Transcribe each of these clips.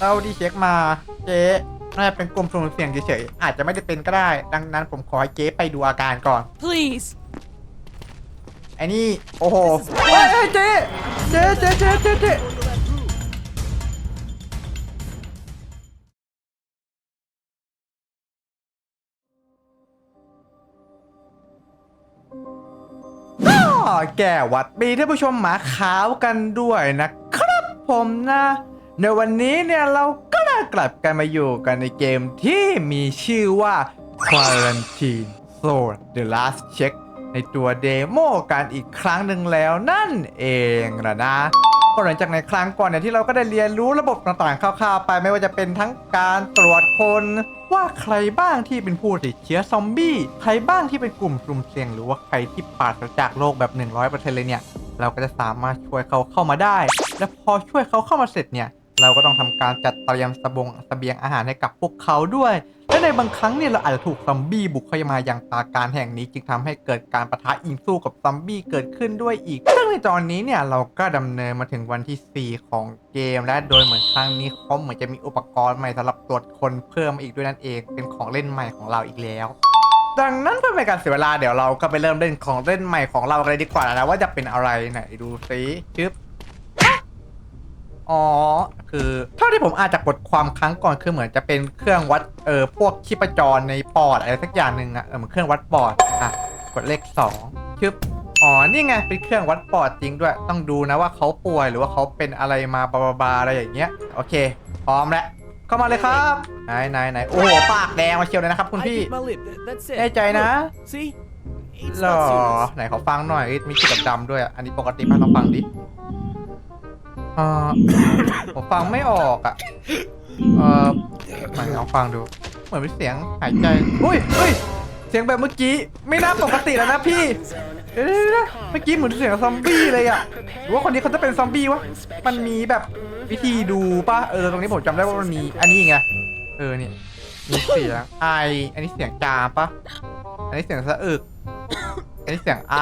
เราดีเช็คมาเจ๊น่าจะเป็นกลุ่มสุ่มเสี่ยงเฉยๆอาจจะไม่ได้เป็นก็ได้ ดังนั้นผมขอให้เจ๊ไปดูอาการก่อน Please. ไอ้นี่โอ้โหเฮ้ยเฮ้ยเจ๊เจ๊เจ๊เจ๊เจ๊เจ๊อ้อแก่หวัดมีท่านผู้ชมหมาขาวกันด้วยนะครับผมนะ ในวันนี้เนี่ยเราก็ได้กลับกันมาอยู่กันในเกมที่มีชื่อว่า Quarantine Zone The Last Check ในตัวเดโมกันอีกครั้งหนึ่งแล้วนั่นเองละนะก็หลังจากในครั้งก่อนเนี่ยที่เราก็ได้เรียนรู้ระบบต่างๆคร่าวๆไปไม่ว่าจะเป็นทั้งการตรวจคนว่าใครบ้างที่เป็นผู้ติดเชื้อซอมบี้ใครบ้างที่เป็นกลุ่มกลุ่มเสี่ยงหรือว่าใครที่ปราศจากโรคแบบ 100%เลยเนี่ย เราก็จะสามารถช่วยเขาเข้ามาได้ และพอช่วยเขาเข้ามาเสร็จเนี่ย เราก็ต้องทำการจัดเตรียมสบงสเสบียงอาหารให้กับพวกเขาด้วย และในบางครั้งเนี่ยเราอาจจะถูกซอมบี้บุกเข้ามาอย่างปาการแห่งนี้จึงทำให้เกิดการประทะยิงสู้กับซอมบี้เกิดขึ้นด้วยอีก ซึ่งในตอนนี้เนี่ยเราก็ดำเนินมาถึงวันที่ 4 ของเกม และโดยเหมือนครั้งนี้เขาเหมือนจะมีอุปกรณ์ใหม่สำหรับตรวจคนเพิ่มมาอีกด้วยนั่นเอง เป็นของเล่นใหม่ของเราอีกแล้วดังนั้นเพื่อไม่ให้การเสียเวลาเดี๋ยวเราก็ไปเริ่มเล่นของเล่นใหม่ของเราเลยดีกว่านะว่าจะเป็นอะไรไหนดูซิชึบ อ๋อ คือเท่าที่ผมอาจจะกดความครั้งก่อนคือเหมือนจะเป็นเครื่องวัดเออพวกชีพจรในปอดอะไรสักอย่างหนึ่งอะเออเหมือนเครื่องวัดปอดอะกดเลขสองชึบอ๋อนี่ไงเป็นเครื่องวัดปอดจริงด้วย ต้องดูนะว่าเขาป่วยหรือว่าเขาเป็นอะไรมาบาบาบาอะไรอย่างเงี้ยโอเค พร้อมแล้วเข้ามาเลยครับไหนไหนไหนโอ้โหปากแดงมาเชียวเลยนะครับ คุณ I พี่ bit my lip. th- That's it. แน่ใจนะ See? It's หรอ not serious. ไหนเขาฟังหน่อยเอ้ยมีจุดดำๆด้วยอะอันนี้ปกติป่ะเราฟังดิ เออผมฟังไม่ออกอะ เออไหนลองฟังดู เหมือนเป็นเสียงหายใจอุ้ยอุ้ยเสียงแบบเมื่อกี้ไม่น่าปกติแล้วนะพี่เดี๋ยวเมื่อกี้เหมือนเสียงซอมบี้เลยอะหรือว่าคนนี้เขาจะเป็นซอมบี้วะ มันมีแบบวิธีดูป่ะ เออตรงนี้ผมจำได้ว่ามันมีอันนี้ไง เออเนี่ยมีเสียงไอ อันนี้เสียงจามป่ะ อันนี้เสียงสะอึก อันนี้เสียงไอ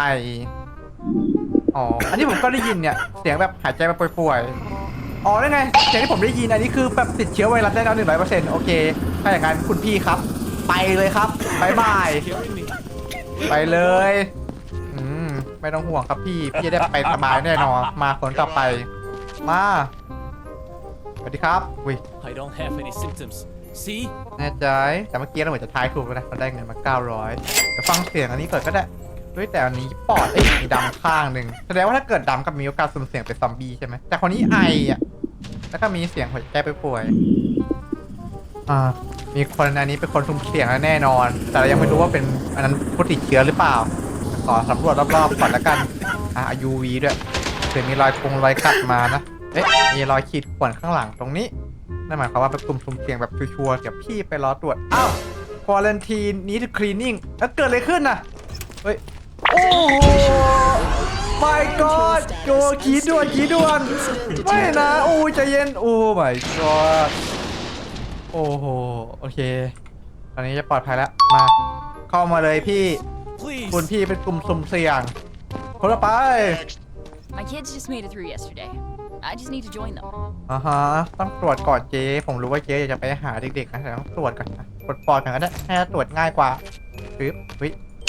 อ๋อ อันนี้ผมก็ได้ยินเนี่ย เสียงแบบหายใจมาป่วยๆ อ๋อได้ไงเสียงที่ผมได้ยินอันนี้คือแบบติดเชื้อไวรัสได้แล้วหนึ่งร้อยเปอร์เซ็นต์โอเค ถ้าอย่างนั้นคุณพี่ครับ ไปเลยครับบายบาย Killing me. ไปเลย อืม ไม่ต้องห่วงครับพี่ พี่จะได้ไปสบายแน่นอน มาคนต่อไป มา สวัสดีครับอุ้ย I don't have any symptoms. See? แน่ใจ แต่เมื่อกี้เราเหมือนจะทายถูกแล้วนะเราได้เงินมา 900เดี๋ยวฟังเสียงอันนี้ก่อนก็ได้ เฮ้ยแต่อันนี้ปอดเอ้ยมีดำข้างหนึ่งแสดงว่าถ้าเกิดดำกับมีโอกาสสุ่มเสี่ยงเป็นซอมบี้ใช่ไหมแต่คนนี้ไออะแล้วก็มีเสียงหัวใจไปป่วย อ่า มีคนอันนี้เป็นคนสุ่มเสี่ยงแล้วแน่นอน แต่เรายังไม่รู้ว่าเป็นอันนั้นผู้ติดเชื้อหรือเปล่าขอสำรวจรอบๆก่อนละกัน อ่า UV ด้วยเผื่อมีรอยคงรอยกัดมานะ เอ๊ะมีรอยขีดข่วนข้างหลังตรงนี้นั่นหมายความว่าเป็นกลุ่มสุ่มเสี่ยงแบบชัวร์ๆเดี๋ยวพี่ไปรอตรวจ อ้าวควอลันทีนนี้คลีนิ่งแล้วเกิดอะไรขึ้นน่ะ เฮ้ย โอ้โห my god โจขีดด่วนขีดด่วนไม่นะโอ้ใจเย็นโอ้ my god โอ้โหโอเค ตอนนี้จะปลอดภัยแล้วมาเข้ามาเลยพี่ Please. คุณพี่เป็นกลุ่มสุ่มเสี่ยงคนละไป My kids just made it through yesterday. I just need to join them. อ่าฮะต้องตรวจก่อนเจ๊ผมรู้ว่าเจ๊อยากจะไปหาเด็กๆนะแต่ต้องตรวจก่อนนะกดปอดกันก็ได้ให้ตรวจง่ายกว่าปึ๊บเ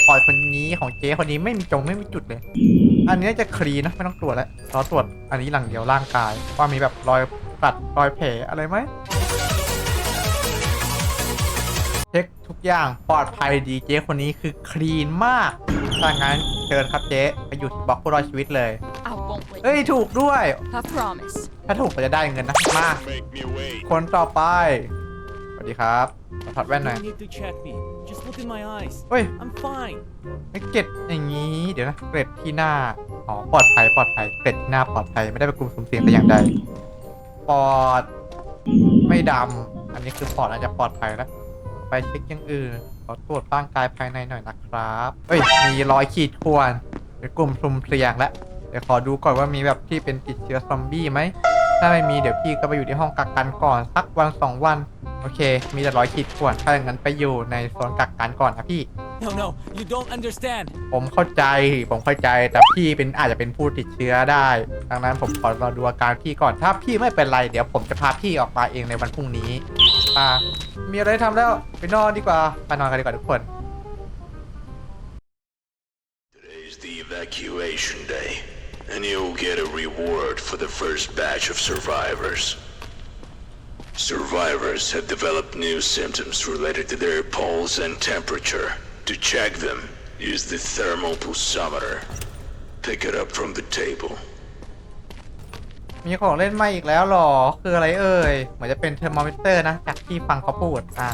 ฮ้ยปอดคนนี้ของเจ๊คนนี้ไม่มีจงไม่มีจุดเลย อันนี้จะคลีนนะไม่ต้องตรวจแล้วเราตรวจอันนี้หลังเดียวร่างกาย ว่ามีแบบรอยกัดรอยแผลอะไรไหมเช็คทุกอย่างปลอดภัยดีเจ๊คนนี้คือคลีนมากถ้างั้นเชิญครับเจ๊ไปอยู่ที่บล็อกผู้รอดชีวิตเลย I won't let เฮ้ย you. ถูกด้วย I promise. ถ้าถูกก็จะได้เงินนะมา Make me wait. คนต่อไปสวัสดีครับขอถอดแว่น You หน่อย don't need to check me. Just look in my eyes. เฮ้ย I'm fine. ไม่เกร็ดอย่างนี้ เดี๋ยวนะ เกร็ดที่หน้า อ๋อ ปลอดภัย ปลอดภัย เกร็ดที่หน้าปลอดภัย ไม่ได้เป็นกลุ่มสุ่มเสี่ยงแต่อย่างใดปอด ไม่ดำ อันนี้คือปอดอาจจะปลอดภัยแล้ว ไปเช็คอย่างอื่น ขอตรวจร่างกายภายในหน่อยนะครับเฮ้ย มีรอยขีดข่วนเป็นกลุ่มสุ่มเสี่ยงแล้ว เดี๋ยวขอดูก่อนว่ามีแบบที่เป็นติดเชื้อซอมบี้ไหม ถ้าไม่มีเดี๋ยวพี่ก็ไปอยู่ที่ห้องกักกันก่อนสักวันสองวัน โอเค มีแต่รอยขีดข่วนถ้าอย่างนั้นไปอยู่ในโซนกักกันก่อนนะพี่ No, no, you don't understand. ผมเข้าใจ ผมเข้าใจ แต่พี่เป็นอาจจะเป็นผู้ติดเชื้อได้ ดังนั้นผมขอรอดูอาการพี่ก่อน ถ้าพี่ไม่เป็นไร เดี๋ยวผมจะพาพี่ออกมาเองในวันพรุ่งนี้อ่ามีอะไรทำแล้ว ไปนอนดีกว่า ไปนอนกันดีกว่าทุกคน Today's the evacuation day, and you'll get a reward for the first batch of survivors. Survivors have developed new symptoms related to their pulse and temperature. To check them, use the thermal pulsometer. Pick it up from the table. มีของเล่นใหม่อีกแล้วหรอ คืออะไรเอ่ย เหมือนจะเป็นเทอร์โมมิเตอร์นะ จากที่ฟังเขาพูด อะ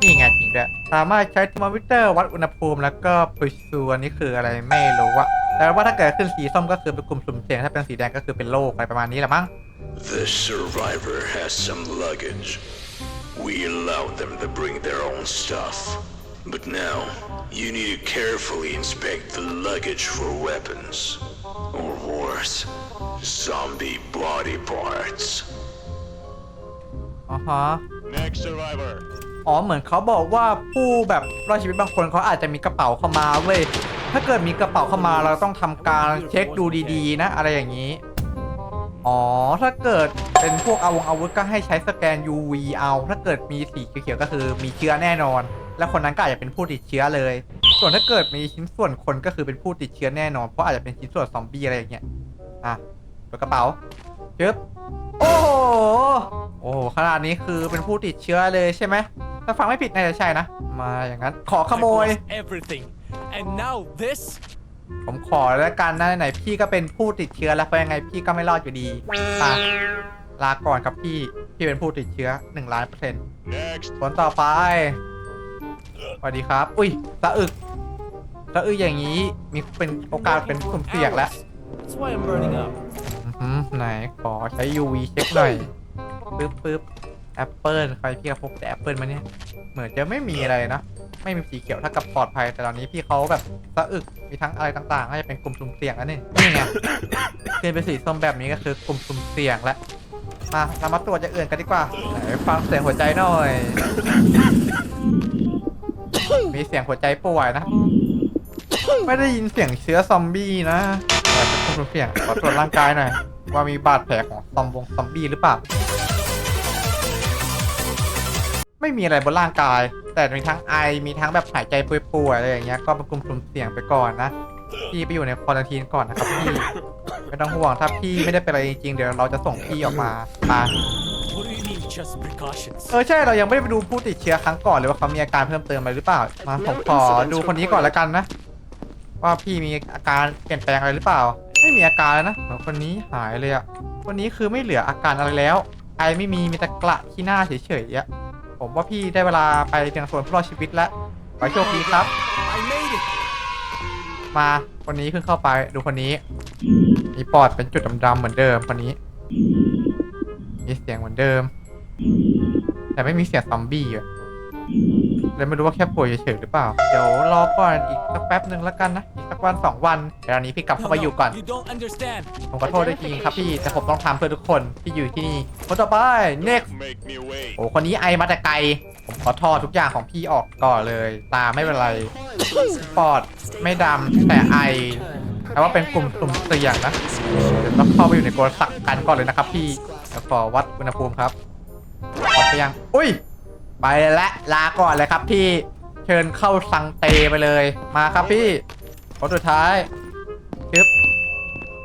นี่ไงจริงด้วย สามารถใช้เทอร์โมมิเตอร์วัดอุณหภูมิแล้วก็ปุชซูอันนี้คืออะไรไม่รู้อะแต่ว่าถ้าเกิดขึ้นสีส้มก็คือเป็นกลุ่มสุ่มเสี่ยง ถ้าเป็นสีแดงก็คือเป็นโรคอะไรประมาณนี้แหละมั้ง The survivor has some luggage. We allowed them to bring their own stuff. But now, you need to carefully inspect the luggage for weapons. Or worse, zombie body parts. อ๋อฮะ Next survivor. อ๋อเหมือนเขาบอกว่าผู้แบบรอดชีวิตบางคนเขาอาจจะมีกระเป๋าเข้ามาเว้ย ถ้าเกิดมีกระเป๋าเข้ามาเราต้องทำการเช็คดูดีๆ นะ อะไรอย่างนี้ อ๋อ ถ้าเกิดเป็นพวกอาวงอาวุธก็ให้ใช้สแกน UV เอา ถ้าเกิดมีสีเขียวๆก็คือมีเชื้อแน่นอน และคนนั้นก็อาจจะเป็นผู้ติดเชื้อเลย ส่วนถ้าเกิดมีชิ้นส่วนคนก็คือเป็นผู้ติดเชื้อแน่นอน เพราะอาจจะเป็นชิ้นส่วนซอมบี้อะไรอย่างเงี้ย อะเปิดกระเป๋าจึ๊บโอ้โห โอ้โหขนาดนี้คือเป็นผู้ติดเชื้อเลยใช่ไหม ถ้าฟังไม่ผิดน่าจะใช่นะ มาอย่างนั้น ขอขโมย everything. And now this? ผมขอแล้วกันนะไหนพี่ก็เป็นผู้ติดเชื้อแล้วเพราะยังไงพี่ก็ไม่รอดอยู่ดีไปลาก่อนครับพี่ พี่เป็นผู้ติดเชื้อ1ล้านเปอร์เซ็นต์ Next. ผลต่อไปสวัสดีครับ อุ้ยสะอึกสะอึกอย่างนี้มีเป็นโอกาสเป็นกลุ่มเสี่ยงแล้ว That's why I'm burning up. อือหือไหนขอใช้ UV เช็คหน่อยปึ๊บปึ๊บ แอปเปิลใครพี่ก็พกแต่แอปเปิลมาเนี่ยเหมือนจะไม่มีอะไรนะ ไม่มีสีเขียวถ้ากับปลอดภัยแต่ตอนนี้พี่เขาแบบสะอึกมีทั้งอะไรต่างๆน่าจะเป็นกลุ่มสุ่มเสี่ยงแล้วนี่นี่ไงขึ้นเป็นสีส้มแบบนี้ก็คือกลุ่มสุ่มเสี่ยงแล้วมาเรามาตรวจอย่างอื่นกันดีกว่าไหนฟังเสียงหัวใจหน่อย มีเสียงหัวใจป่วยนะ ไม่ได้ยินเสียงเชื้อซอมบี้นะแต่เป็นกลุ่มสุ่มเสี่ยงขอตรวจร่างกายหน่อยว่ามีบาดแผลของซอมบงซอมบี้หรือเปล่า ไม่มีอะไรบนร่างกาย แต่มีทั้งไอมีทั้งแบบหายใจป่วยๆอะไรอย่างเงี้ยก็ปกลุ่มสุ่มเสี่ยงไปก่อนนะพี่ไปอยู่ในควอลันทีนก่อนนะครับพี่ไม่ต้องห่วงถ้าพี่ไม่ได้เป็นอะไรจริงๆเดี๋ยวเราจะส่งพี่ออกมาตาเออใช่เรายังไม่ได้ไปดูผู้ติดเชื้อครั้งก่อนเลยว่าเขามีอาการเพิ่มเติมอะไรหรือเปล่ามาผมขอดูคนนี้ก่อนแล้วกันนะ ว่าพี่มีอาการเปลี่ยนแปลงอะไรหรือเปล่า ไม่มีอาการแล้วนะคนนี้หายเลยอะคนนี้คือไม่เหลืออาการอะไรแล้ว ไอไม่มีมีแต่กระที่หน้าเฉยๆอะ ผมว่าพี่ได้เวลาไปเตียงโซนผู้รอดชีวิตแล้วขอให้โชคดีครับ I made it! มาคนนี้เพิ่งเข้าไปดูคนนี้ มีปอดเป็นจุดดำๆเหมือนเดิมคนนี้ มีเสียงเหมือนเดิม แต่ไม่มีเสียงซอมบี้อะ เลยไม่รู้ว่าแค่ป่วยเฉยๆหรือเปล่า เดี๋ยวรอก่อนอีกสักแป๊บหนึ่งแล้วกันนะ อีกสักวันสองวันเดี๋ยวอันนี้พี่กลับ No, เข้าไปอยู่ก่อน no, you don't understand. ผมขอโทษด้วยจริงๆครับพี่ แต่ผมต้องทำเพื่อทุกคนที่อยู่ที่นี่คนต่อไป next Make me wait. โอ้คนนี้ไอมาแต่ไกล ผมขอทอดทุกอย่างของพี่ออกก่อนเลย ตาไม่เป็นไร ปอดไม่ดำแต่ไอแต่ว่าเป็นกลุ่มกลุ่มเสี่ยงนะเดี๋ยวต้องเข้าไปอยู่ในโกลสักกันก่อนเลยนะครับพี่เดี๋ยวขอวัดอุณหภูมิครับวัดไปยัง อุ้ย ไปและลาก่อนเลยครับพี่เชิญเข้าสังเตไปเลยมาครับพี่คนสุดท้ายชึบ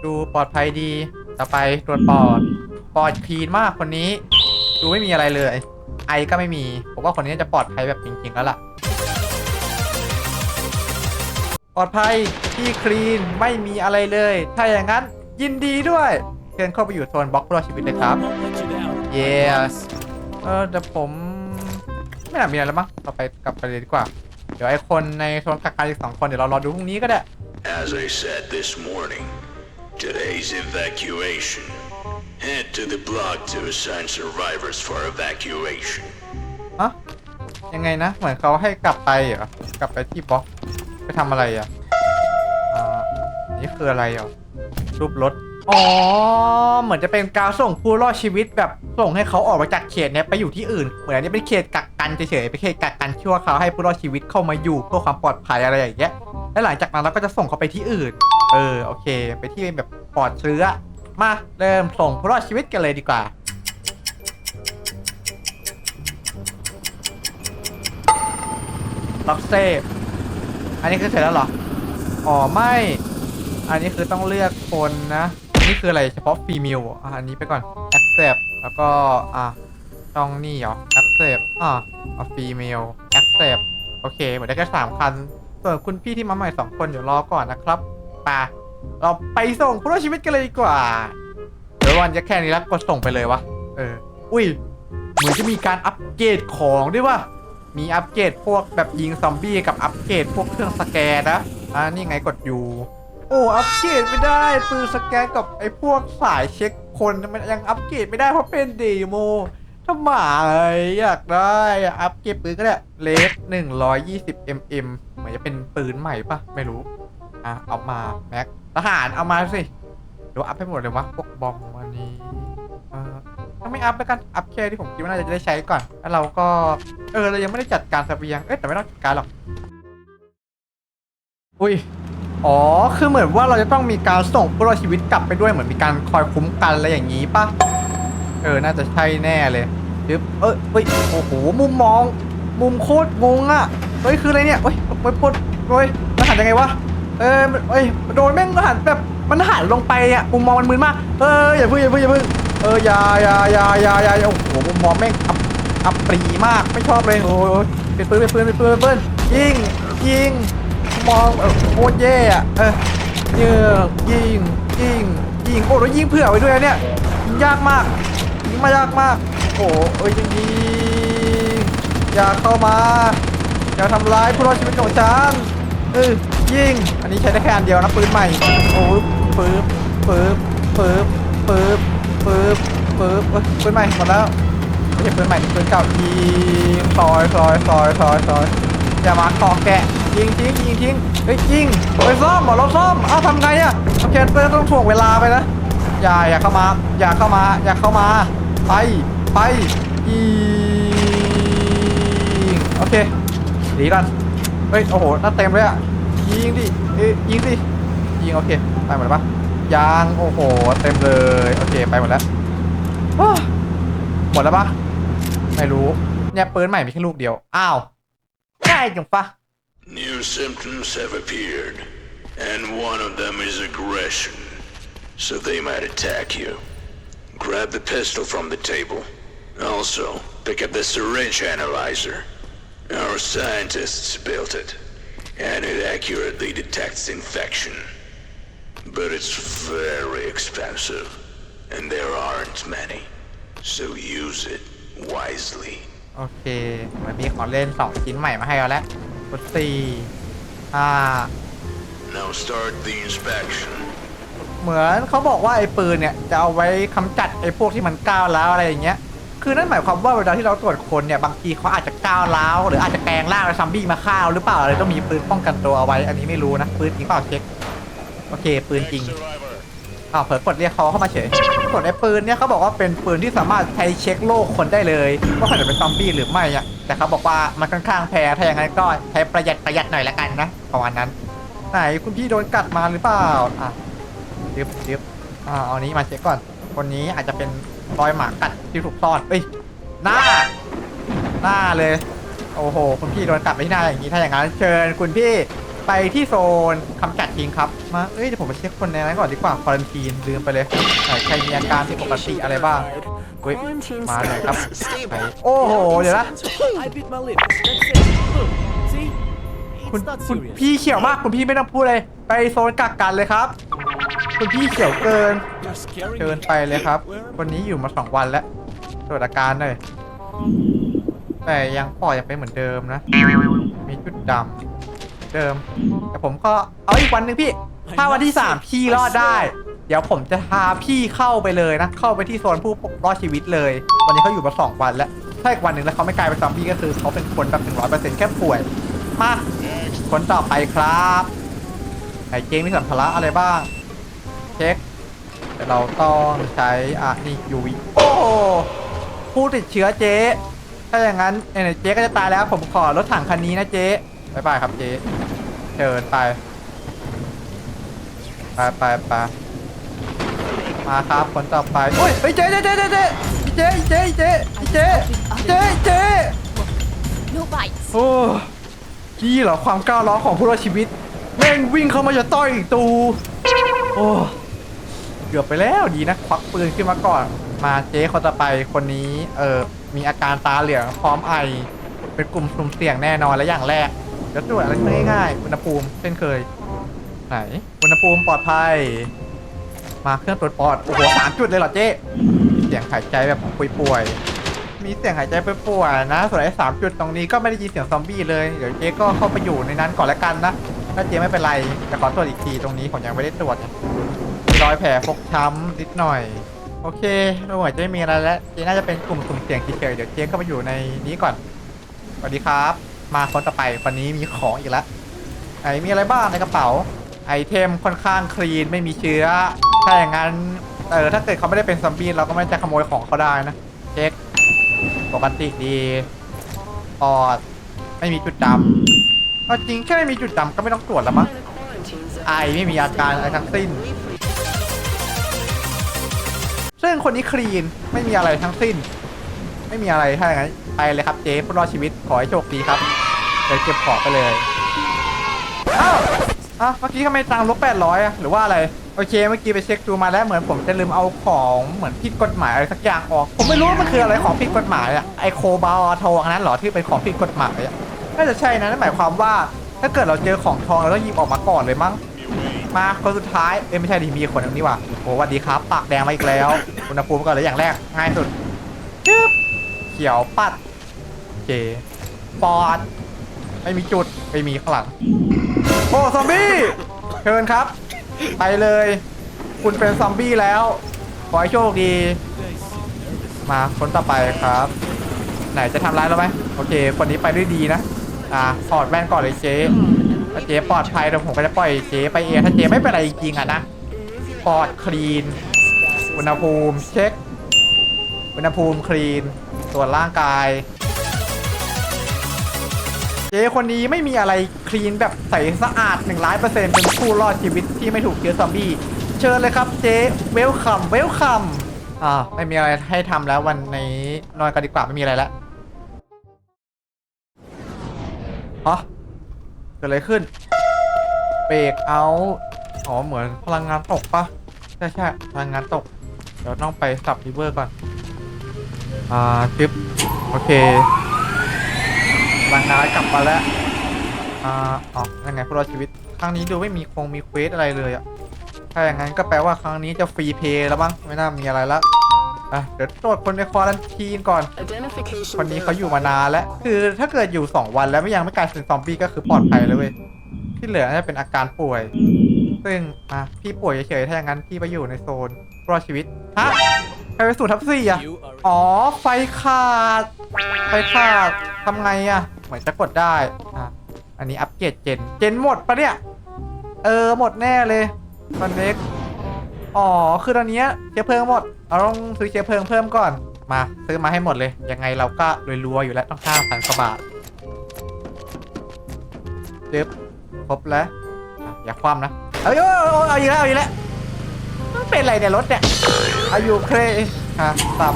ดูปลอดภัยดีต่อไปตรวจปอดปอดคลีนมากคนนี้ ดูไม่มีอะไรเลย ไอก็ไม่มีผมว่าคนนี้จะปลอดภัยแบบจริงๆแล้วล่ะ ปลอดภัยที่คลีนไม่มีอะไรเลย ถ้าอย่างนั้นยินดีด้วยเชิญเข้าไปอยู่โซนบล็อกรอดชีวิตเลยครับ Yes เออแต่ผม ไม่น่ามีอะไรแล้วมั้งเราไปกลับไปเลยดีกว่า เดี๋ยวไอ้คนในโซนกักกันอีกสองคนเดี๋ยวเรารอดูพรุ่งนี้ก็ได้ As I said this morning, today's evacuation. Head to the block to assign survivors for evacuation. ฮะยังไงนะ เหมือนเขาให้กลับไปเหรอกลับไปที่บล็อกไปทำอะไรอะอ่านี่คืออะไรอะรูปรถ อ๋อ เหมือนจะเป็นการส่งผู้รอดชีวิตแบบส่งให้เขาออกมาจากเขตเนี้ยไปอยู่ที่อื่น เหมือนอันนี้เป็นเขตกักกันเฉยๆเป็นเขตกักกันชั่วคราวให้ผู้รอดชีวิตเข้ามาอยู่เพื่อความปลอดภัยอะไรอย่างเงี้ย และหลังจากนั้นเราก็จะส่งเขาไปที่อื่น เออโอเค ไปที่แบบปลอดเชื้อ มาเริ่มส่งผู้รอดชีวิตกันเลยดีกว่าล็อกเซฟ อันนี้คือเสร็จแล้วเหรอ อ๋อไม่ อันนี้คือต้องเลือกคนนะ นี่คืออะไรเฉพาะฟีมิลอะอันนี้ไปก่อน accept แล้วก็ อะต้องนี่เหรอ accept อะเอาฟีมิล accept โอเคหมือนได้แค่สามคัน ส่วนคุณพี่ที่มาใหม่สองคนเดี๋ยวรอก่อนนะครับไปเราไปส่งผู้รอดชีวิตกันเลยดีกว่าเดี๋ยววันจะแค่นี้แล้วกดส่งไปเลยวะ เออ อุ้ย เหมือนจะมีการอัปเกรดของด้วยว่ะมีอัปเกรดพวกแบบยิงซอมบี้กับอัปเกรดพวกเครื่องสแกนนะ อ่า นี่ไงกดอยู่ โอ้อัปเกรดไม่ได้ปืนสแกนกับไอ้พวกสายเช็คคนมันยังอัปเกรดไม่ได้เพราะเป็นเดโมถ้าหมอยากได้อัปเกรดปืนก็ได้เลส120 mm เหมือนจะเป็นปืนใหม่ปะไม่รู้อะเอามาแม็กทหารเอามาสิเดี๋ยวอัพให้หมดเลยวะพวกบอมวันนี้ถ้าไม่อัพแล้วกันอัพแค่ที่ผมคิดว่าน่าจะได้ใช้ก่อนแล้วเราก็เออเรายังไม่ได้จัดการเสบียงเอ๊ะแต่ไม่ต้องจัดการหรอกอุ้ย อ๋อ คือเหมือนว่าเราจะต้องมีการส่งผู้รอดชีวิตกลับไปด้วยเหมือนมีการคอยคุ้มกันอะไรอย่างนี้ปะเออ น่าจะใช่แน่เลยจึ๊บเอ้ยเฮ้ย โอ้โห มุมมอง มุมโคตรงงอะเฮ้ย คืออะไรเนี่ยเฮ้ยไปปดเฮ้ยมันหันยังไงวะ เออเอ้ย โดนแม่งหันแบบ มันหันลงไปอะมุมมองมันมึนมาก เออ อย่าเพิ่งอย่าเพิ่งอย่าเพิ่งเออยาอย่าอย่าอย่าอย่าอย่าโอ้โห มุมมองแม่งอับอับปรีมาก ไม่ชอบเลย โอ้ยเป็นปืนเป็นปืนเป็นปืนเป็นปืนยิงยิง มองเออโคตรแย่อะเออยิงยิงยิงยิงโอ้แล้วยิงเผื่อไว้ด้วยเนี่ยยิงยากมากยิงมายากมากโอ้เอ้ยยิงยิงอย่าเข้ามาอย่าทำร้ายผู้รอดชีวิตของฉันเออยิงอันนี้ใช้ได้แค่อันเดียวนะปืนใหม่โอ้ปึ๊บปึ๊บปึ๊บปึ๊บปึ๊บปึ๊บปืนใหม่หมดแล้วไม่ใช่ปืนใหม่ปืนเก่ายิงซอยซอยซอยซอยซอย อย่ามาคอแกะยิงทิ้งยิงทิ้งเฮ้ยยิงไปซ่อมบอกเราซ่อมเอ้าทำไงอะโอเคเตอร์ต้องถ่วงเวลาไปนะอย่าอย่าเข้ามา อย่าเข้ามา อย่าเข้ามา ไปไปยิงโอเคหนีกันเฮ้ยโอ้โหน่าเต็มเลยอะยิงดิเอ้ยยิงดิยิงโอเคไปหมดแล้วปะยังโอ้โหเต็มเลยโอเคไปหมดแล้วหมดแล้วปะไม่รู้เนี่ยปืนใหม่มีแค่ลูกเดียวอ้าว Pa. New symptoms have appeared, and one of them is aggression. So they might attack you. Grab the pistol from the table. Also, pick up the syringe analyzer. Our scientists built it, and it accurately detects infection. But it's very expensive, and there aren't many. So use it wisely. โอเคเหมือนมีของเล่นสองชิ้นใหม่มาให้เราแล้วกดสี่ห้า Now start the inspection. เหมือนเขาบอกว่าไอ้ปืนเนี่ยจะเอาไว้กำจัดไอ้พวกที่มันก้าวร้าวอะไรอย่างเงี้ย คือนั่นหมายความว่าเวลาที่เราตรวจคนเนี่ยบางทีเขาอาจจะก้าวร้าวหรืออาจจะแปลงร่างเป็นซัมบี้มาฆ่าเราหรือเปล่าเลยต้องมีปืนป้องกันตัวเอาไว้ อันนี้ไม่รู้นะปืนจริงเปล่าเช็ค โอเคปืนจริง อ้าวเผลอกดเรียกเขาเข้ามาเฉยส่วนไอ้ปืนเนี่ยเขาบอกว่าเป็นปืนที่สามารถใช้เช็คโลกคนได้เลยว่าเขาจะเป็นซอมบี้หรือไม่อะแต่เขาบอกว่ามันค่อนข้างแพงถ้าอย่างนั้นก็ใช้ประหยัดประหยัดหน่อยละกันนะประมาณนั้น ไหนคุณพี่โดนกัดมาหรือเปล่าอะยึบยึบอ่าเอานี้มาเช็คก่อน คนนี้อาจจะเป็นรอยหมากัดที่ถูกซ่อนเอ้ยหน้า หน้าเลย โอ้โห คุณพี่โดนกัดไปที่หน้าอย่างนี้ถ้าอย่างนั้นเชิญคุณพี่ ไปที่โซนกำจัดทิ้งครับ มา เอ้ยเดี๋ยวผมไปเช็คคนในนั้นก่อนดีกว่า ควอรันทีนลืมไปเลยไหนใครมีอาการที่ปกติอะไรบ้างเฮ้ยมาเลยครับไหนโอ้โห เดี๋ยวนะ I bit my lip. That's it. Look, see? คุณ It's not คุณ serious. พี่เขียวมาก คุณพี่ไม่ต้องพูดเลย ไปโซนกักกันเลยครับ คุณพี่เขียวเกิน You're scaring เชิญ me. ไปเลยครับ Where am วันนี้อยู่มาสองวันแล้ว ตรวจอาการหน่อยแต่ยังปอดยังเป็นเหมือนเดิมนะ มีจุดดำ เดิม แต่ผมก็เอาอีกวันหนึ่งพี่ ถ้าวันที่สามพี่รอดได้ เดี๋ยวผมจะพาพี่เข้าไปเลยนะ เข้าไปที่โซนผู้รอดชีวิตเลย วันนี้เขาอยู่มาสองวันแล้ว ถ้าอีกวันหนึ่งแล้วเขาไม่กลายเป็นซอมบี้ก็คือเขาเป็นคนแบบหนึ่งร้อยเปอร์เซ็นต์แค่ป่วย มาคนต่อไปครับไอเกมมีสัมภาระอะไรบ้าง เช็คแต่เราต้องใช้อะนี่ยูวีโอ้ผู้ติดเชื้อเจ๊ถ้าอย่างนั้นเอ็นเจ๊ก็จะตายแล้วผมขอรถถังคันนี้นะเจ๊ บายบายครับเจ๊เชิญไปไปไปไปมาครับคนต่อไปโอ้ยเฮ้ยเจ๊เจ๊เจ๊เจ๊เจ๊เจ๊เจ๊เจ๊เจ๊เจ๊เจ๊ No bites. โอ้นี่เหรอความก้าวร้าวของผู้รอดชีวิตแม่งวิ่งเข้ามาจะต้อยอีกตูโอ้เกือบไปแล้วดีนะ ควักปืนขึ้นมาก่อน มาเจ๊คนต่อไปคนนี้ เออมีอาการตาเหลืองพร้อมไอ เป็นกลุ่มสุ่มเสี่ยงแน่นอนและอย่างแรก เดี๋ยวตรวจอะไรง่ายๆอุณหภูมิเช่นเคย ไหนอุณหภูมิปลอดภัย มาเครื่องตรวจปอดโอ้โหสามจุดเลยเหรอเจ๊เสียงหายใจแบบป่วยๆมีเสียงหายใจป่วยๆนะส่วนไอ้สามจุดตรงนี้ก็ไม่ได้ยินเสียงซอมบี้เลยเดี๋ยวเจ๊ก็เข้าไปอยู่ในนั้นก่อนแล้วกันนะถ้าเจ๊ไม่เป็นไรแต่ขอตรวจอีกทีตรงนี้ผมยังไม่ได้ตรวจมีรอยแผลฟกช้ำนิดหน่อยโอเคดูเหมือนจะไม่มีอะไรแล้ว เจ๊น่าจะเป็นกลุ่มสุ่มเสี่ยงเฉยๆเดี๋ยวเจ๊ก็ไปอยู่ในนี้ก่อน สวัสดีครับ มาคนต่อไปคนนี้มีของอีกแล้วไหนมีอะไรบ้างในกระเป๋า ไอเทมค่อนข้างคลีนไม่มีเชื้อ ถ้าอย่างนั้นเออถ้าเกิดเขาไม่ได้เป็นซอมบี้เราก็ไม่จะขโมยของเขาได้นะเช็คปกติดีปอดไม่มีจุดดำเอาจริงแค่ไม่มีจุดดำก็ไม่ต้องตรวจแล้วมั้งไอไม่มีอาการอะไรทั้งสิ้น ซึ่งคนนี้คลีนไม่มีอะไรทั้งสิ้น ไม่มีอะไรถ้าอย่างนั้นไปเลยครับเจ๊ผู้รอดชีวิตขอให้โชคดีครับ เดี๋ยวเก็บของไปเลยอ้าวอ้าวเมื่อกี้ทำไมตังค์ลบแปดร้อยอะหรือว่าอะไร โอเค เมื่อกี้ไปเช็คดูมาแล้วเหมือนผมจะลืมเอาของเหมือนผิดกฎหมายอะไรสักอย่างออก ผมไม่รู้ว่ามันคืออะไรของผิดกฎหมายอะไอโคบาลทองนั้นเหรอที่เป็นของผิดกฎหมายอะน่าจะใช่นะ นั่นหมายความว่า ถ้าเกิดเราเจอของทองเราต้องหยิบออกมาก่อนเลยมั้ง มาคนสุดท้าย เอ้ยไม่ใช่ดิมีคนนึงนี่ว่าโอ้วัสดีครับ ปากแดงมาอีกแล้ว อุณหภูมิก่อนเลยอย่างแรก ง่ายสุดจึ๊บเขียวปัดโอเคปอด ไม่มีจุดไม่มีข้างหลังโอ้ซอมบี้เชิญครับ ไปเลย คุณเป็นซอมบี้แล้ว ขอให้โชคดี มาคนต่อไปครับ ไหนจะทำร้ายเราไหมโอเค คนนี้ไปด้วยดีนะ อ่าถอดแว่นก่อนเลยเจ๊ถ้าเจ๊ปลอดภัยเดี๋ยวผมก็จะปล่อยเจ๊ไปเองถ้าเจ๊ไม่เป็นอะไรจริงๆอะนะปลอดคลีน อุณหภูมิเช็ค อุณหภูมิคลีนตรวจร่างกาย เจ๊คนนี้ไม่มีอะไรคลีนแบบใสสะอาด1 0 0เป็นผู้รอดชีวิตที่ไม่ถูกเชื้อซอมบี้เชิญเลยครับเจ๊เวลคัมเวลคัมอ่าไม่มีอะไรให้ทำแล้ววันนี้นอนกันดีกว่าไม่มีอะไรแล้วอ๋อเกิดอะไรขึ้นเบรกเอาอ๋อเหมือนพลังงานตกปะใช่ใช่พลังงานตก เดี๋ยวต้องไปสับรีเวอร์ก่อน อ่าจิ๊บโอเค พลังงานกลับมาแล้วอ่าอ๋อยังไงผู้รอชีวิต ครั้งนี้ดูไม่มีคงมีเควสอะไรเลยอะถ้าอย่างนั้นก็แปลว่าครั้งนี้จะฟรีเพย์แล้วมั้งไม่น่ามีอะไรละอะเดี๋ยวตรวจคนในควอลันทีนก่อน คนนี้เขาอยู่มานานแล้ว คือถ้าเกิดอยู่ 2 วันแล้วไม่ยังไม่กลายเป็นซอมบี้ก็คือปลอดภัยเลยเว้ยที่เหลือน่าจะเป็นอาการป่วย ซึ่งอะพี่ป่วยเฉยๆถ้าอย่างนั้นพี่ไปอยู่ในโซนรอดชีวิตฮะใครไปสู่ทับสี่อะอ๋อไฟขาดไฟขาดทำไงอะ เหมือนจะกดได้อะอันนี้อัปเกรดเจน เจนหมดปะเนี่ย เออหมดแน่เลยตอนเล็กอ๋อ คือตอนนี้เชื้อเพลิงหมด เราต้องซื้อเชื้อเพลิงเพิ่มก่อน มาซื้อมาให้หมดเลย ยังไงเราก็รวยรัวอยู่แล้วต้องห้าพันกว่าบาทเจ็บครบแล้ว อย่าคว่ำนะ เอาอยู่เอาอาอีกแล้วเอาอีกแล้วมันเป็นอะไรเนี่ยรถเนี่ยอายุเครอะปรับ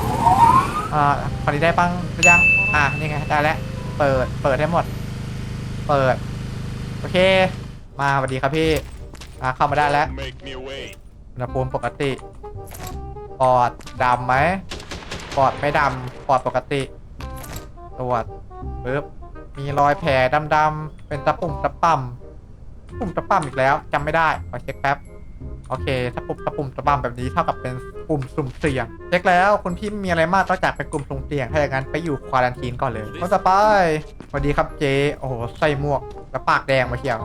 อ่าพอดีได้ปังหรือยัง อะนี่ไงได้แล้ว เปิด เปิดให้หมด เปิด โอเค มาสวัสดีครับพี่อ่าเข้ามาได้แล้ว Make me wait. อุณหภูมิปกติ ปอดดำไหม ปอดไม่ดำ ปอดปกติ ตรวจปึ๊บ มีรอยแผลดำๆ เป็นตะปุ่มตะป่ำปุ่มตะป่ำอีกแล้วจำไม่ได้ ขอเช็คแป๊บ โอเค ถ้าปุ่มตะปุ่มตะป่ำแบบนี้เท่ากับเป็นปุ่มสุ่มเสี่ยงเช็คแล้วคุณพี่ไม่มีอะไรมากนอกจากเป็นกลุ่มสุ่มเสี่ยงถ้าอย่างนั้นไปอยู่ควอรันทีนก่อนเลยคนต่อไปสวัสดีครับเจโอ้โหใส่หมวกแล้วปากแดงมาเชียว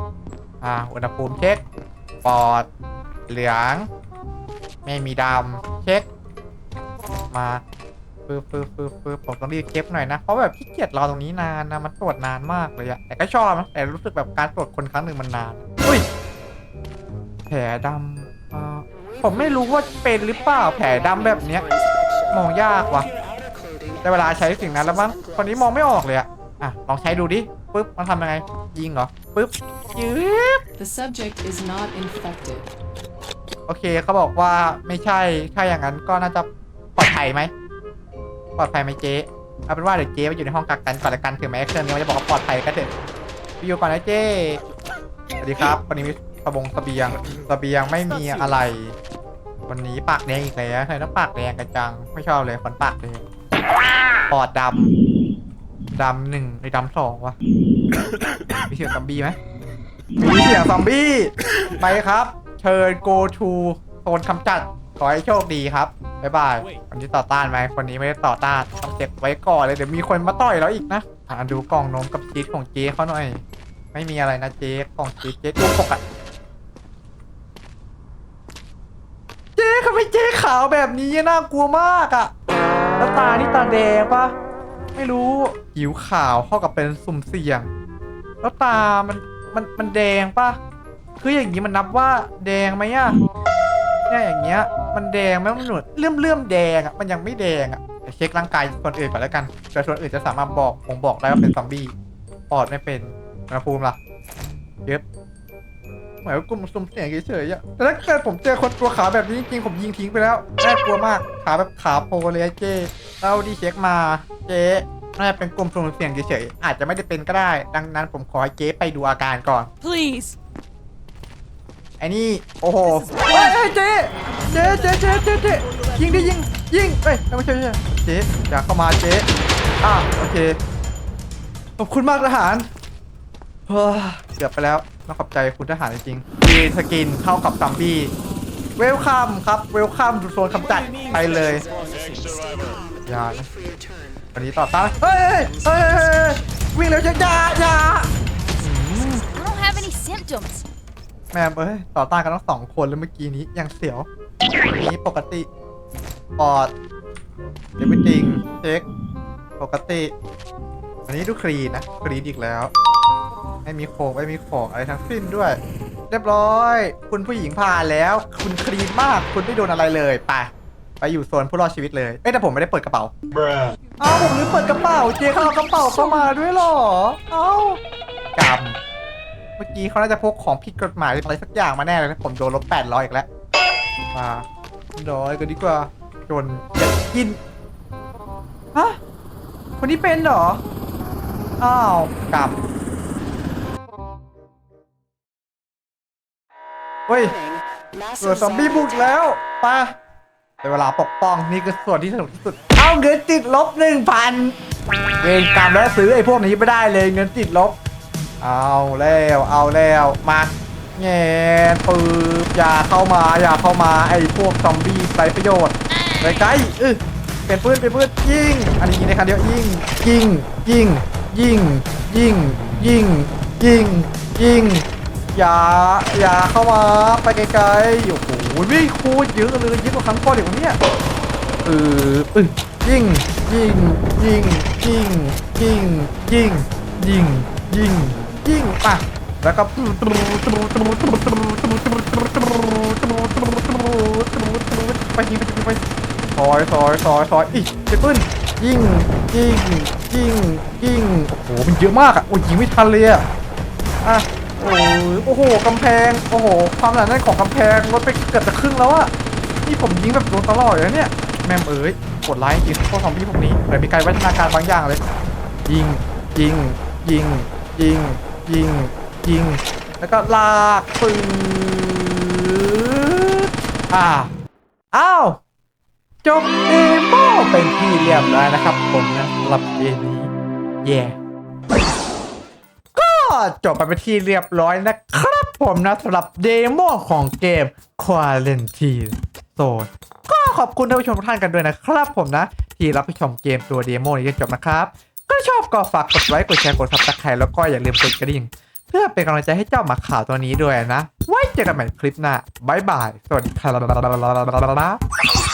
อ่าอุณหภูมิเช็คปอดเหลือง ไม่มีดำเช็คมาฟืบฟืบฟืบฟืบผมต้องรีบเก็บหน่อยนะ เพราะแบบขี้เกียจรอตรงนี้นานนะมันตรวจนานมากเลยอะแต่ก็ชอบนะแต่รู้สึกแบบการตรวจคนครั้งหนึ่งมันนานอุ้ยแผลดำ อ่าผมไม่รู้ว่าเป็นหรือเปล่าแผลดำแบบเนี้ย มองยากว่ะแต่เวลาใช้สิ่งนั้นแล้วมั้งคนนี้มองไม่ออกเลยอะอะลองใช้ดูดิปึ๊บมันทำยังไง ยิงเหรอปึ๊บยืบ The subject is not infected. โอเคเขาบอกว่าไม่ใช่ถ้าอย่างนั้นก็น่าจะปลอดภัยไหมปลอดภัยไหมเจ๊เอาเป็นว่าเดี๋ยวเจ๊ไปอยู่ในห้องกักกันก่อนละกันถึงแม้เครื่องนี้มันจะบอกว่าปลอดภัยก็เถอะไปอยู่ก่อนนะเจ๊สวัสดีครับวันนี้มีส บงเสบียงเสบียงไม่มีอะไร วันนี้ปากแดงอีกแล้วทำไมต้องปากแดงกันจัง ไม่ชอบเลยคนปากแดงปอดดำดำหนึ่งไอ้ดำสองวะมีเสียงซอมบี้ไหมมีเสียงซอมบี้ไปครับ เชิญ go to โซนกำจัดขอให้โชคดีครับบ๊ายบายคนนี้ต่อต้านไหมคนนี้ไม่ได้ต่อต้านต้องเก็บไว้ก่อนเลยเดี๋ยวมีคนมาต่อยแล้วอีกนะอ่าดูกล่องนมกับชีสของเจ๊เขาหน่อย ไม่มีอะไรนะเจ๊กล่องชีสเจ๊ดูปกอะ เจ๊เขาไม่เจ๊ขาวแบบนี้น่ากลัวมากอะแล้วตานี่ตาแดงปะไม่รู้ผิวขาวเท่ากับเป็นสุ่มเสี่ยง แล้วตามันมันมันแดงปะคืออย่างนี้มันนับว่าแดงไหมอะเนี่ยอย่างเงี้ย มันแดงไหมมันหนวดเลื่อมเลื่อมแดงอะมันยังไม่แดงอะเดี๋ยวเช็คร่างกายคนอื่นก่อนแล้วกันเผื่คนอื่นจะสามารถบอกผมบอกได้ว่าเป็นซอมบี้ปอดไม่เป็นอุณหภูมิล่ะเย็บ หมายว่ากลุ่มสุ่มเสี่ยงเฉยๆอะแต่ถ้าเกิดผมเจอคนตัวขาวแบบนี้จริงๆผมยิงทิ้งไปแล้วน่ากลัวมากขาแบบขาโพเลยอะเจ๊เราดีเช็คมาเจ๊น่าจะเป็นกลุ่มสุ่มเสี่ยงเฉยๆอาจจะไม่ได้เป็นก็ได้ ดังนั้นผมขอให้เจ๊ไปดูอาการก่อน Please. ไอ้นี่โอ้โหเฮ้ยเฮ้ยเจ๊เจ๊เจ๊เจ๊เจ๊เจ๊ยิงดิยิงยิงเอ้ยไม่ใช่ไม่ใช่เจ๊อย่าเข้ามาเจ๊อะโอเคขอบคุณมากทหารเฮ้ยเกือบไปแล้ว ต้องขอบใจคุณทหารจริงๆมีสกินเข้ากับซัมบี้เวลคัมครับเวลคัมโซนคำจัดไปเลยอย่านะวันนี้ต่อต้านเฮ้ยเฮ้ยเฮ้ยเฮ้ยวิ่งเร็วจังอย่าอย่า I don't have any symptoms. แม่เอ้ยต่อต้านกันทั้งสองคนแล้วเมื่อกี้นี้ยังเสียวนี้ปกติปอดเดี๋ยวไม่จริงเช็คปกติ อันนี้ดูคลีนนะคลีนอีกแล้ว ไม่มีโครงไม่มีของอะไรทั้งสิ้นด้วย เรียบร้อย คุณผู้หญิงผ่านแล้ว คุณคลีนมาก คุณไม่โดนอะไรเลยไปไปอยู่โซนผู้รอดชีวิตเลยเอ้ยแต่ผมไม่ได้เปิดกระเป๋าเอ้าผมลืมเปิดกระเป๋าเจ๊เขาเอากระเป๋าเข้ามาด้วยเหรอ เอ้ากำเมื่อกี้เขาน่าจะพกของผิดกฎหมายอะไรสักอย่างมาแน่เลยนะผมโดนลบแปดร้อยอีกแล้วมาร้อยกันดีกว่าจนอยากกินฮะคนนี้เป็นเหรอ อ้าวกลับเฮ้ยเกิดซอมบี้บุกแล้วปะเป็นเวลาปกป้องนี่คือส่วนที่สนุกที่สุด เอาเงินติดลบหนึ่งพันเวรกรรมแล้วซื้อไอ้พวกนี้ไม่ได้เลยเงินติดลบ เอาแล้วเอาแล้วมาแง่ปืบอย่าเข้ามาอย่าเข้ามาไอ้พวกซอมบี้ไรประโยชน์ไปไกลๆเออเป็นปืนเป็นปืนยิงอันนี้ยิงในคันเดียวยิงยิงยิง ยิงยิงยิงยิงยิงอย่า อย่าเข้ามา ไปไกลๆโอ้โหวิ่งคูดเยอะเลยเยอะกว่าครั้งก่อนเดี๋ยวนี้เออเอยิงยิงยิงยิงยิงยิงยิงยิงยิงปะแล้วก็ไปยิงไปยิงไปซอยซอยซอยซอยอีกเจ็บปืนยิง ยิงยิงยิงโอ้โหมันเยอะมากอะโอ้ยยิงไม่ทันเลยอะอะโอ้ยโอ้โหกำแพงโอ้โหความหนาแน่นของกำแพงลดไปเกือบจะครึ่งแล้วอะนี่ผมยิงแบบโดนตลอดเลยเนี่ยแมมเอ๋ยกดไลค์จริงพวกซอมบี้พวกนี้เหมือนมีการวัฒนาการบางอย่างเลย ยิงยิงยิงยิงยิงยิงแล้วก็ลากปืนอ่าอ้าว จบเอโมเป็นที่เรียบร้อยนะครับผมนะสำหรับเกมนี้แย่ก็จบไปเป็นที่เรียบร้อยนะครับผมนะสำหรับเดโมของเกม Quarantine Zone ก็ขอบคุณท่านผู้ชมทุกท่านกันด้วยนะครับผมนะ ที่รับชมเกมตัวเดโมนี้จนจบนะครับ ก็ชอบก็ฝากกดไลค์กดแชร์กดซับสไครต์แล้วก็อย่าลืมกดกระดิ่ง เพื่อเป็นกำลังใจให้เจ้าหมาข่าวตัวนี้ด้วยนะ ไว้เจอกันใหม่คลิปหน้าบายบาย สวัสดีครับ